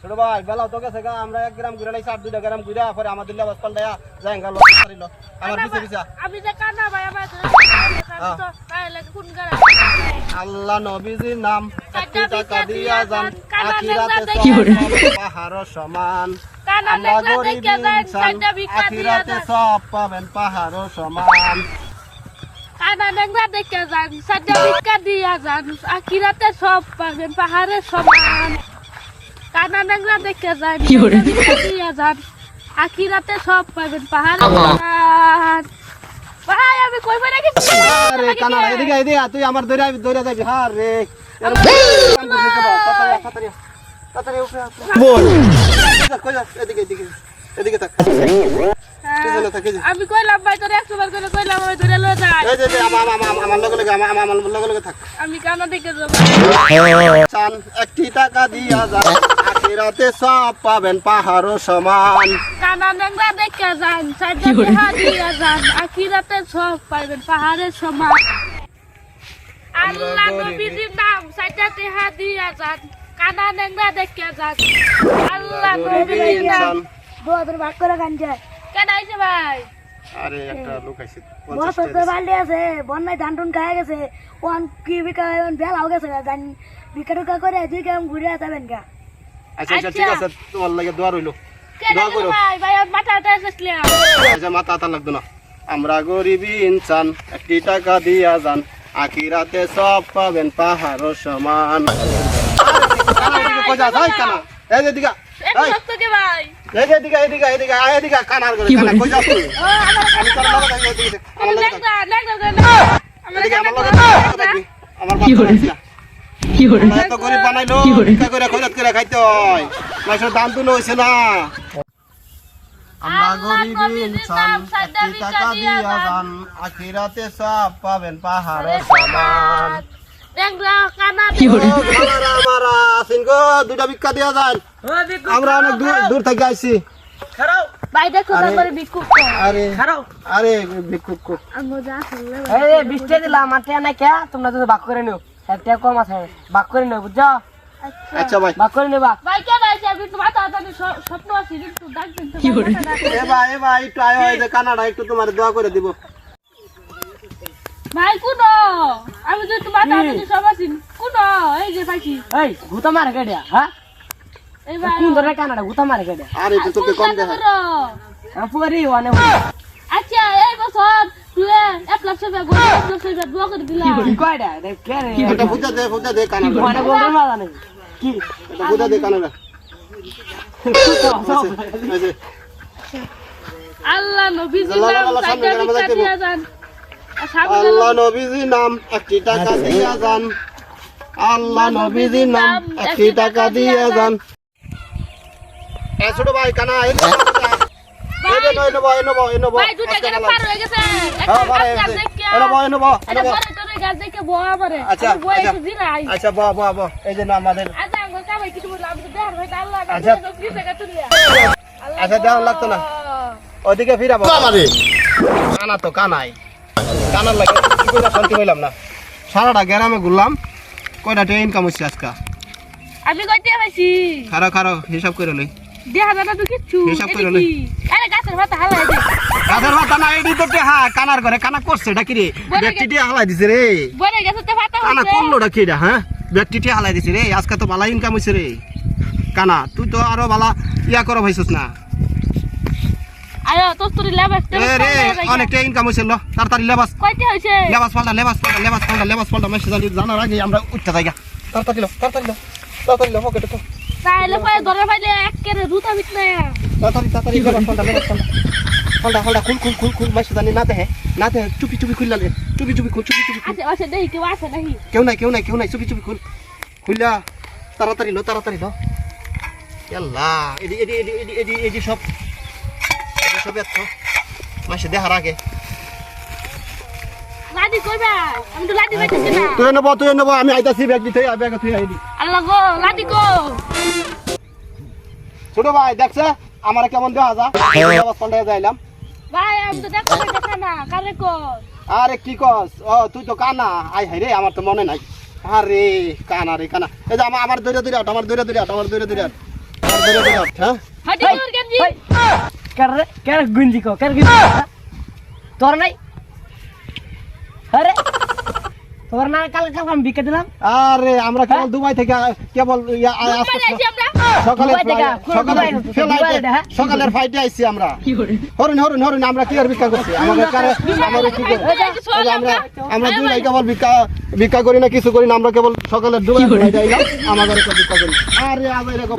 ছোট ভাই বেলা তো গেছে গা আমরা এক গ্রাম ঘুরে লাইছি আর দুইটা গ্রাম ঘুরে পরে আমাদের লেবাস পাল্টায়া যাই গা লোক পারিল আমার পিছে পিছে আমি যে কানা ভাই আমার। তো তাহলে কোন গাড়ি আল্লাহ নবীজির নাম টাকা দিয়া যান আখিরাতে পাহাড় সমান। কানা আমরা গরিব যান ইনসান দিয়া আখিরাতে যান সব পাবেন পাহাড় সমান। কানা নেংরা দেখে যান ভিক্ষা দিয়া যান আখিরাতে সব পাবেন পাহাড়ের সমান। কানা নেংরা দেখে যান সাইডা ভিক্ষা দিয়া যান আখিরাতে সব পাবেন পাহাড়ের সমান ভাই আমি আরে কানা এদিকে এদিকে তুই আমার দৌড়া দৌড়া যাবি। হার রে। আমি কইলাম ভাই তোর একশো বার করে কইলাম আমি ধরে লয়ে যাই। আমার লগে লগে আমার লগে লগে থাক। আমি কানা দেখে যাব। চান একটি টাকা দিয়া যান আখিরাতে সব পাবেন পাহাড় সমান। কানা নেংরা দেখে যান সাইডা দেহা দিয়া যান আখিরাতে সব পাইবেন পাহাড়ের সমান। আল্লাহ নবীজির নাম সাইডা দেহা দিয়া যান কানা নেংরা দেখে যান। আল্লাহ নবীজির নাম। বদর ভাগ করে গান যায়। কেন আইছে ভাই? আরে একটা লোক আইছে বছর তো বাল্টি আছে বন্যায় ধান টুন খায় গেছে ওয়ান কি বিকা বেল গেছে বিকা টুকা করে দুই কাম ঘুরে যাবেন গা। আচ্ছা আচ্ছা ঠিক আছে তোমার লাগে দোয়া রইল। দোয়া করো। মাথাটা এসেছিলাম আচ্ছা মাথা লাগতো না। আমরা গরিবী ইনসান একটি টাকা দিয়া যান। আখিরাতে সব পাবেন পাহাড় সমান। এই যে ও আমার এত গরিব বানাইলো ভিক্ষা করে খৈরাত করে খাইতে হয়। মাসের দাম তুলো হইছে না। আমরা গরিব ইনসান টাকা দিয়া যান আখিরাতে সব পাবেন পাহাড় সমান। নেংরা কানা ও, খালারা আমারা আছেন গো দুইটা ভিক্ষা দিয়া যান। আমরা অনেক দূর দূর থেকে মাঠে তোমরা যদি বাক করে নিও। একটা কম আছে। বাক করে নিও বুঝছ? আচ্ছা। ভাই। বাক করে নিবা। ভাই কেন আছে আমি একটু মাথা হাতে স্বপ্ন আছে একটু ডাকবেন তো কি করে? এ ভাই এ ভাই একটু আয় এই যে কানাডা একটু তোমার দোয়া করে দিব। ভাই কোন আমি তো মাথা হাতে সব আছি কোন এই যে পাইছি এই গুতা মারে কেডিয়া হ্যাঁ? এই ভাই। কোন ধরে কানাডা গুতা মারে কেডিয়া আরে তো তোকে কম দেখা। পুরি ওয়ানে আচ্ছা এই বছর তুই এক লাখ টাকা গোল এক লাখ টাকা দোয়া করে দিলাম কি কয়ডা রে কে এটা বুঝা দে বুঝা দে গোল মারা নেই। কি? এটা বুঝা দে আল্লাহ নবীজি নাম দিয়া যান। আল্লাহ নাম একটি টাকা দিয়া যান। আল্লাহ নবীজির নাম একটি টাকা দিয়ে যান। এ ছোট ভাই কানা ভাই দুটা পার হয়ে গেছে। হ্যাঁ পারে গাছ দেখে আচ্ছা, আচ্ছা। আচ্ছা এই যে আমাদের আচ্ছা আঙ্গুল কামাই কিছু বললাম দেখার ভাই আল্লাহ আচ্ছা। আচ্ছা ফ্রি টাকা তুলিয়া। আচ্ছা দেওয়ার লাগতো না। ওদিকে ফিরাবো কানা তো কানাই। কানার লাগে কি করে শান্তি হইলাম না। সারাটা গ্রামে ঘুরলাম কয়টা টাকা ইনকাম হচ্ছে আজকা? আমি কইতে পাইছি খারো খারো হিসাব করে লই। দেখা না তো কিচ্ছু হিসাব করে লই। হালাই দে। মাথা না এডি তো টেহা কানার করে কানা করছে এটা কি রে? বলে ব্যক্তি টিয়া হালাই দিছে রে। বলে গেছে তো পাতা কানা করল কি এটা হ্যাঁ? ব্যক্তি টিয়া হালাই দিছে রে আজকে তো ভালো ইনকাম হইছে রে। কানা তুই তো আরও ভালো ইয়া করো ভাইছিস না। তোর লেবাস রে অনেকটা ইনকাম হইছে ল তাড়াতাড়ি লেবাস। কয়টা হইছে? লেবাস পাল্টা লেবাস পাল্টা লেবাস পাল্টা লেবাস পাল্টা মেসেজ জানার আগে আমরা উঠতে যাই তাড়াতাড়ি লো তাড়াতাড়ি লো তাড়াতাড়ি লো পকেটে তো। তাইলে পায়ে ধরে পাইলে একেরে রুতা বিট না তাড়াতাড়ি তাড়াতাড়ি পাল্টা পাল্টা পাল্টা খুল খুল খুল খুল মেসেজ জানি না দেহে না দেহে চুপি চুপি খুললা লে চুপি চুপি খুল চুপি চুপি আছে আছে দেখি কেউ আছে নাকি? কেউ নাই কেউ নাই কেউ নাই চুপি চুপি খুল। খুললা তাড়াতাড়ি লো তাড়াতাড়ি লো। ইয়াল্লা এডি এডি এডি এডি এডি সব সব এত মাসে দেখার আগে। লাদি কইবা? আমি তো লাদি পাইতেছি না তুই নেব তুই নেব আমি আইতাছি ব্যাগ দিতে ব্যাগ তুই আইদি আল্লাহ গো লাদি গো ছোট ভাই দেখছে? আমার কেমন দেওয়া যা লেবাস যাইলাম। ভাই আমি তো দেখো না কারে কো? আরে কি কস? ও তুই তো কানা। আই হাই রে আমার তো মনে নাই। আরে কানা রে কানা। এই যে আমার আমার দৌড়ে দৌড়ে আমার দৌড়ে দৌড়ে আট। আমার দৌড়ে দৌড়ে আট ধরে ধরে হ্যাঁ গেঞ্জি কার রে কার গুঞ্জি কো কার গুঞ্জি তোর নাই? আরে তোর না কাল কাল আমি বিকে দিলাম। আরে আমরা কেবল দুবাই থেকে কেবল দুবাই আমরা। সকালে দুবাই সকালে দুবাই? ফ্লাইটে দুবাই হ্যাঁ? সকালের ফ্লাইটে আইছি আমরা। হরুন হরুন হরুন আমরা কি আর ভিক্ষা করছি? আমাদের কারে আমাদের কি করে দুবাই আমরা আমরা দুই আমরা ভাই। কেবল ভিক্ষা ভিক্ষা করি না কিছু করি না আমরা কেবল সকালের দুবাই আমাদের ভিক্ষা করি। আরে আবার এরকম